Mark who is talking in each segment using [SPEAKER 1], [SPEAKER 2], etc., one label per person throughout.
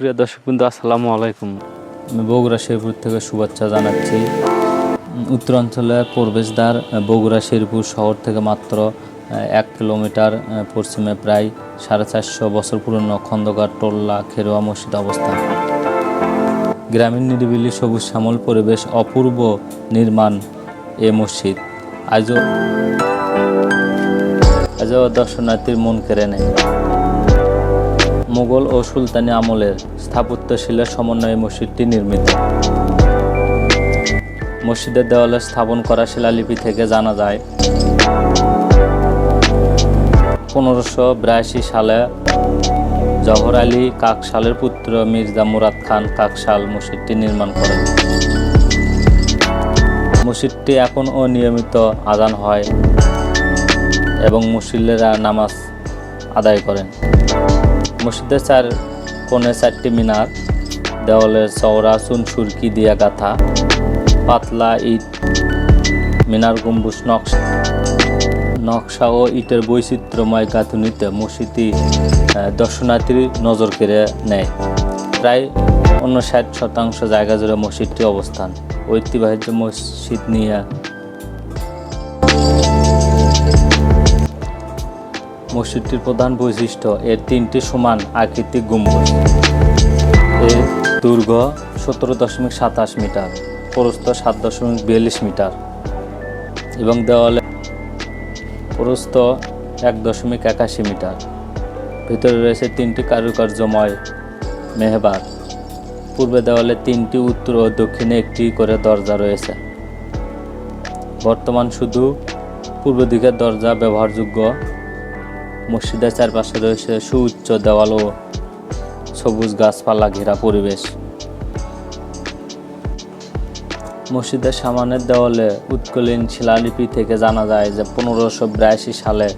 [SPEAKER 1] প্রিয় দর্শক বিন্দু আসসালামু আলাইকুম আমি বগুড়া শেরপুর থেকে শুভেচ্ছা জানাচ্ছি উত্তরাঞ্চলে প্রবেশদ্বার বগুড়া শেরপুর শহর থেকে মাত্র এক কিলোমিটার পশ্চিমে প্রায় সাড়ে চারশো বছর পুরনো খন্দকার টোল্লা খেরোয়া মসজিদ অবস্থান গ্রামীণ নিরিবিলি সবুজ শ্যামল পরিবেশ অপূর্ব নির্মাণ এ মসজিদ আজও আজও দর্শনার্থীর মন কেড়ে নেয় মুঘল ও সুলতানি আমলের স্থাপত্যশিলার সমন্বয়ে মসজিদটি নির্মিত মসজিদের দেওয়ালে স্থাপন করা শিলালিপি থেকে জানা যায় পনেরোশো বিরাশি সালে জহর আলী কাকশালের পুত্র মির্জা মুরাদ খান কাকশাল মসজিদটি নির্মাণ করেন মসজিদটি এখন অনিয়মিত আজান হয় এবং মুসিল্লেরা নামাজ আদায় করেন মসজিদের চার কোণে চারটি মিনার দেওয়ালের চওড়া চুন সুরকি দিয়া গাথা পাতলা ইট মিনার গম্বুজ নকশা নকশা ও ইটের বৈচিত্র্যময় গাঁথুনিতে মসজিদটি দর্শনার্থীর নজর কেড়ে নেয় প্রায় অন্য ষাট শতাংশ জায়গা জুড়ে মসজিদটির অবস্থান ঐতিহ্যবাহী মসজিদ নিয়ে মসজিদটির প্রধান বৈশিষ্ট্য এর তিনটি সমান আকৃতিক গম্বুজ এর দুর্ঘ সতেরো দশমিক সাতাশ মিটার প্রস্থ সাত দশমিক বিয়াল্লিশ মিটার এবং দেওয়ালে প্রস্থ এক দশমিক একাশি মিটার ভিতরে রয়েছে তিনটি কারুকার্যময় মেহবার পূর্বে দেওয়ালে তিনটি উত্তর ও দক্ষিণে একটি করে দরজা রয়েছে বর্তমান শুধু পূর্ব দিকের দরজা ব্যবহারযোগ্য মসজিদের চারপাশে রয়েছে সুউচ্চ দেওয়াল ও সবুজ গাছপালা ঘেরা পরিবেশ মসজিদের সামানের দেওয়ালে উৎকলীন শিলালিপি থেকে জানা যায় যে পনেরোশো বিরাশি সালে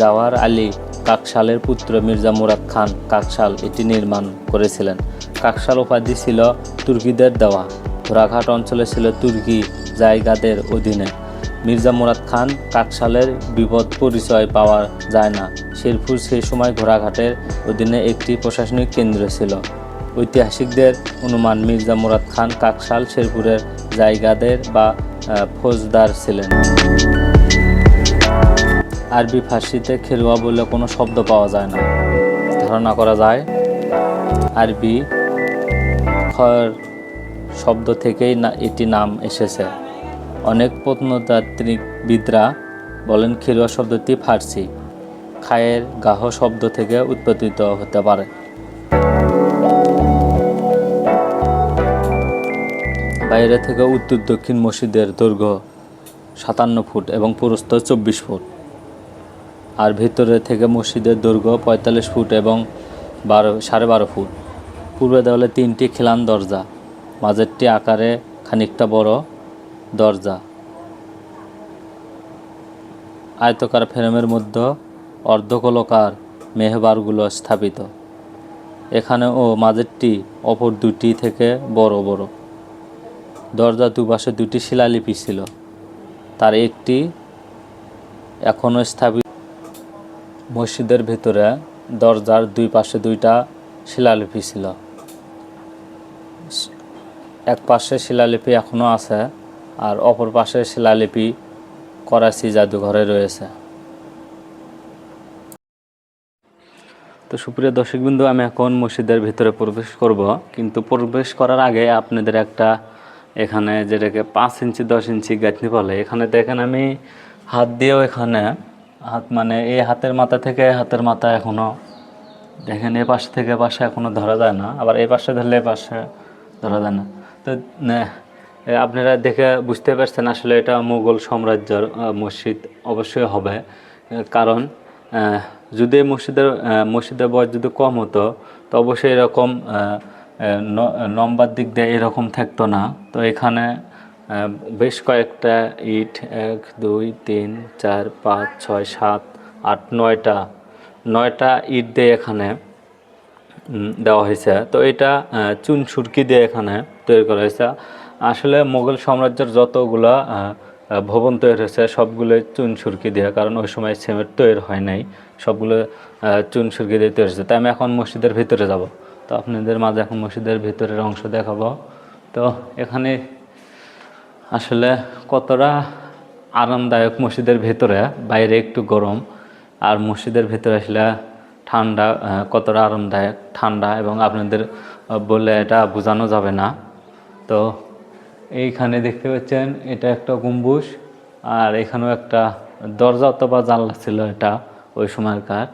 [SPEAKER 1] জাওয়ার আলী কাকশালের পুত্র মির্জা মুরাদ খান কাকশাল এটি নির্মাণ করেছিলেন কাকশাল উপাধি ছিল তুর্কিদের দেওয়া ঘোরাঘাট অঞ্চলে ছিল তুর্কি জায়গাদের অধীনে মির্জা মুরাদ খান কাকশালের বিপদ পরিচয় পাওয়া যায় না শেরপুর সেই সময় ঘোড়াঘাটের অধীনে একটি প্রশাসনিক কেন্দ্র ছিল ঐতিহাসিকদের অনুমান মির্জা মুরাদ খান কাকশাল শেরপুরের জায়গাদের বা ফৌজদার ছিলেন আরবি ফার্সিতে খেরুয়া বলে কোনো শব্দ পাওয়া যায় না ধারণা করা যায় আরবি খর শব্দ থেকেই না এটি নাম এসেছে অনেক প্রত্নতাত্ত্বিক বিদ্রা বলেন খিরোয়া শব্দটি ফার্সি খায়ের গাহ শব্দ থেকে উৎপাদিত হতে পারে বাইরে থেকে উত্তর দক্ষিণ মসজিদের দৈর্ঘ্য সাতান্ন ফুট এবং পুরস্ত চব্বিশ ফুট আর ভিতরে থেকে মসজিদের দৈর্ঘ্য পঁয়তাল্লিশ ফুট এবং বারো সাড়ে বারো ফুট পূর্বে দেওয়ালে তিনটি খিলান দরজা মাঝেরটি আকারে খানিকটা বড় দরজা আয়তকার ফ্রেমের মধ্যে অর্ধকলকার মেহবারগুলো স্থাপিত এখানেও মাঝেরটি অপর দুটি থেকে বড় বড় দরজা দুপাশে দুটি শিলালিপি ছিল তার একটি এখনও স্থাপিত মসজিদের ভেতরে দরজার দুই পাশে দুইটা শিলালিপি ছিল এক পাশে শিলালিপি এখনও আছে আর অপর পাশে শিলালিপি করাচি জাদুঘরে রয়েছে তো সুপ্রিয় দর্শকবিন্দু আমি এখন মসজিদের ভিতরে প্রবেশ করব কিন্তু প্রবেশ করার আগে আপনাদের একটা এখানে যেটাকে পাঁচ ইঞ্চি দশ ইঞ্চি গাঁথনি বলে এখানে দেখেন আমি হাত দিয়েও এখানে হাত মানে এই হাতের মাথা থেকে হাতের মাথা এখনও দেখেন এ পাশ থেকে পাশে এখনও ধরা যায় না আবার এ পাশে ধরলে এ পাশে ধরা যায় না তো আপনারা দেখে বুঝতে পারছেন আসলে এটা মুঘল সাম্রাজ্যের মসজিদ অবশ্যই হবে কারণ যদি মসজিদের মসজিদের বয়স যদি কম হতো তো অবশ্যই এরকম নম্বর দিক দিয়ে এরকম থাকতো না তো এখানে বেশ কয়েকটা ইট এক দুই তিন চার পাঁচ ছয় সাত আট নয়টা নয়টা ইট দিয়ে এখানে দেওয়া হয়েছে তো এটা চুন সুরকি দিয়ে এখানে তৈরি করা হয়েছে আসলে মোগল সাম্রাজ্যের যতগুলা ভবন তৈরি হয়েছে সবগুলো চুন সুরকি দেওয়া কারণ ওই সময় সিমেন্ট তৈরি হয় নাই সবগুলো চুন সুরকি দিয়ে তৈরি হয়েছে তাই আমি এখন মসজিদের ভিতরে যাব তো আপনাদের মাঝে এখন মসজিদের ভিতরের অংশ দেখাবো তো এখানে আসলে কতটা আরামদায়ক মসজিদের ভেতরে বাইরে একটু গরম আর মসজিদের ভেতরে আসলে ঠান্ডা কতটা আরামদায়ক ঠান্ডা এবং আপনাদের বলে এটা বোঝানো যাবে না তো এইখানে দেখতে পাচ্ছেন এটা একটা গম্বুজ আর এখানেও একটা দরজা অথবা জানলা ছিল এটা ওই সময়কার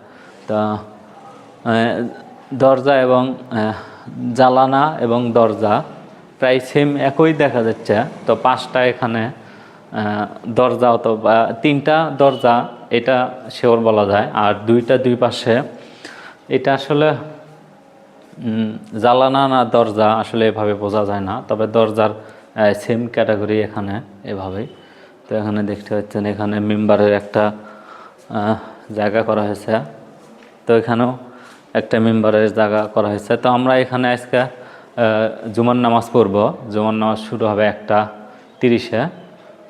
[SPEAKER 1] তা দরজা এবং জালানা এবং দরজা প্রায় সেম একই দেখা যাচ্ছে তো পাঁচটা এখানে দরজা অথবা তিনটা দরজা এটা শেওর বলা যায় আর দুইটা দুই পাশে এটা আসলে জ্বালানা না দরজা আসলে এভাবে বোঝা যায় না তবে দরজার সেম ক্যাটাগরি এখানে এভাবেই তো এখানে দেখতে পাচ্ছেন এখানে মেম্বারের একটা জায়গা করা হয়েছে তো এখানেও একটা মেম্বারের জায়গা করা হয়েছে তো আমরা এখানে আজকে জুমার নামাজ পড়ব জুমার নামাজ শুরু হবে একটা তিরিশে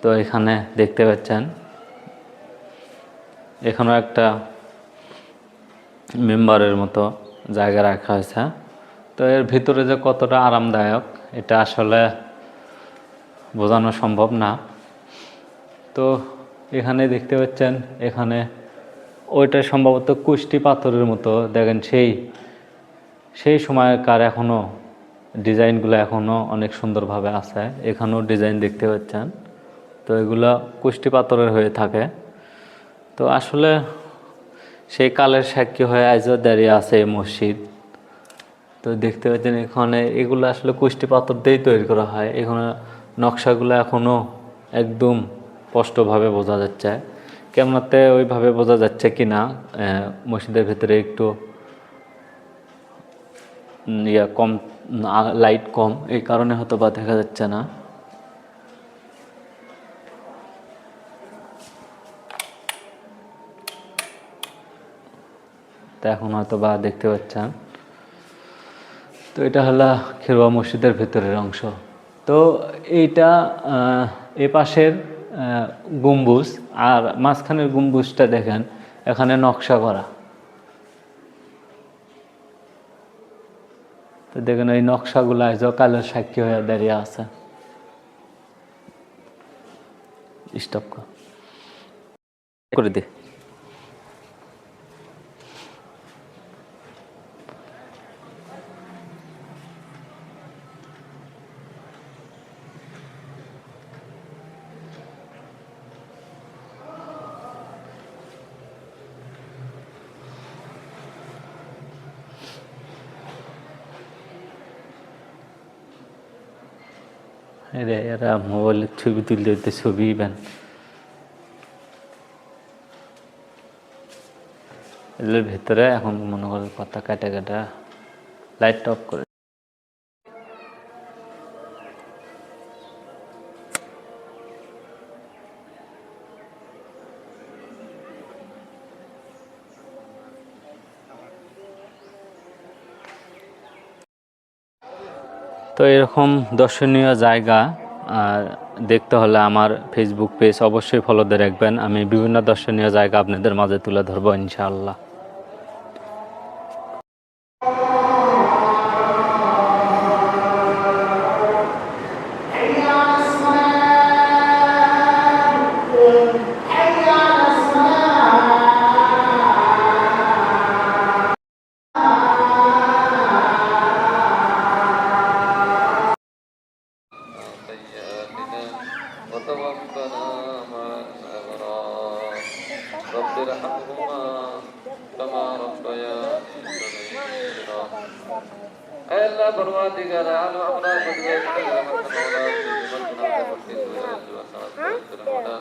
[SPEAKER 1] তো এখানে দেখতে পাচ্ছেন এখানেও একটা মেম্বারের মতো জায়গা রাখা হয়েছে তো এর ভিতরে যে কতটা আরামদায়ক এটা আসলে বোঝানো সম্ভব না তো এখানে দেখতে পাচ্ছেন এখানে ওইটা সম্ভবত কুষ্টি পাথরের মতো দেখেন সেই সেই সময়কার এখনও ডিজাইনগুলো এখনও অনেক সুন্দরভাবে আছে এখানেও ডিজাইন দেখতে পাচ্ছেন তো এগুলো কুষ্টি পাথরের হয়ে থাকে তো আসলে সেই কালের সাক্ষী হয়ে আজও দাঁড়িয়ে আছে এই মসজিদ তো দেখতে পাচ্ছেন এখানে এগুলো আসলে কুষ্টি পাথর দিয়েই তৈরি করা হয় এখানে নকশাগুলো এখনও একদম স্পষ্টভাবে বোঝা যাচ্ছে কেমনতে ওইভাবে বোঝা যাচ্ছে কি না মসজিদের ভেতরে একটু ইয়া কম লাইট কম এই কারণে হয়তো বা দেখা যাচ্ছে না তা এখন হয়তো বা দেখতে পাচ্ছেন তো এটা হলো খেরোয়া মসজিদের ভেতরের অংশ তো এইটা এ পাশের গম্বুজ আর মাঝখানের গম্বুজটা দেখেন এখানে নকশা করা তো দেখেন এই নকশাগুলো আজও কালের সাক্ষী হয়ে দাঁড়িয়ে আছে স্টপ করে দিই এরা এরা মোবাইলের ছবি তুলতে তুলতে ছবি বেন এগুলোর ভেতরে এখন মনে করেন কথা কাটা কাটা লাইট অফ করে তো এরকম দর্শনীয় জায়গা দেখতে হলে আমার ফেসবুক পেজ অবশ্যই ফলোতে রাখবেন আমি বিভিন্ন দর্শনীয় জায়গা আপনাদের মাঝে তুলে ধরবো ইনশাআল্লাহ وتوفنا مع الأبرار رب ارحمهما كما ربياني صغيرا اے اللہ بروا دیگر عالم امنا بدوے اللہ مرحمہ اللہ